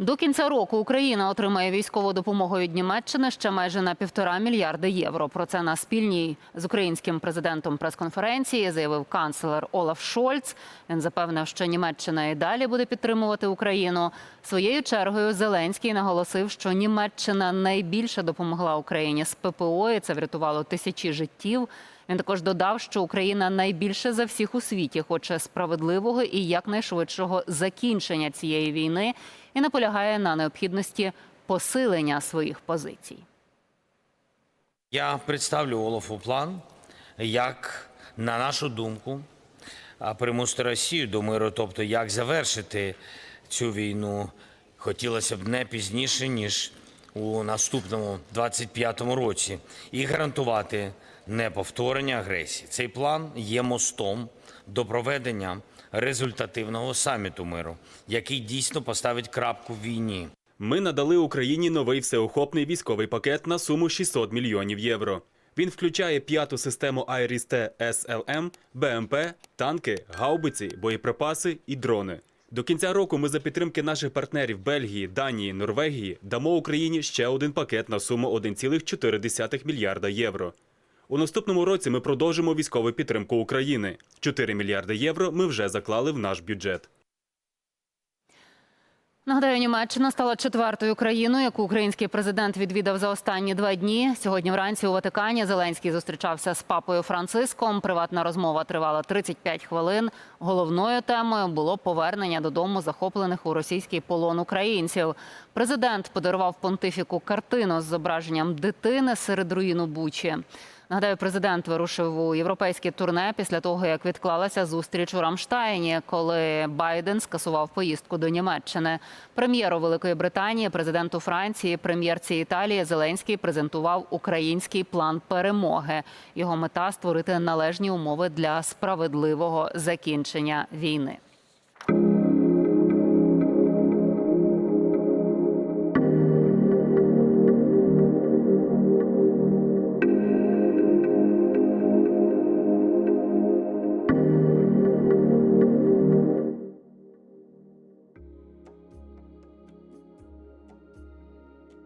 До кінця року Україна отримає військову допомогу від Німеччини ще майже на півтора мільярди євро. Про це на спільній з українським президентом прес-конференції заявив канцлер Олаф Шольц. Він запевнив, що Німеччина і далі буде підтримувати Україну. Своєю чергою Зеленський наголосив, що Німеччина найбільше допомогла Україні з ППО, і це врятувало тисячі життів. Він також додав, що Україна найбільше за всіх у світі хоче справедливого і якнайшвидшого закінчення цієї війни і наполягає на необхідності посилення своїх позицій. Я представлю Олафу план, як, на нашу думку, а, примусити Росію до миру, тобто як завершити цю війну, хотілося б не пізніше, ніж у наступному 25-му році, і гарантувати неповторення агресії. Цей план є мостом до проведення результативного саміту миру, який дійсно поставить крапку в війні. Ми надали Україні новий всеохопний військовий пакет на суму 600 мільйонів євро. Він включає п'яту систему Айрісте СЛМ, БМП, танки, гаубиці, боєприпаси і дрони. До кінця року ми за підтримки наших партнерів Бельгії, Данії, Норвегії дамо Україні ще один пакет на суму 1,4 мільярда євро. У наступному році ми продовжимо військову підтримку України. 4 мільярди євро ми вже заклали в наш бюджет. Нагадаю, Німеччина стала четвертою країною, яку український президент відвідав за останні два дні. Сьогодні вранці у Ватикані Зеленський зустрічався з папою Франциском. Приватна розмова тривала 35 хвилин. Головною темою було повернення додому захоплених у російський полон українців. Президент подарував понтифіку картину з зображенням дитини серед руїну Бучі. Нагадаю, президент вирушив у європейське турне після того, як відклалася зустріч у Рамштайні, коли Байден скасував поїздку до Німеччини. Прем'єру Великої Британії, президенту Франції, прем'єрці Італії Зеленський презентував український план перемоги. Його мета створити належні умови для справедливого закінчення війни.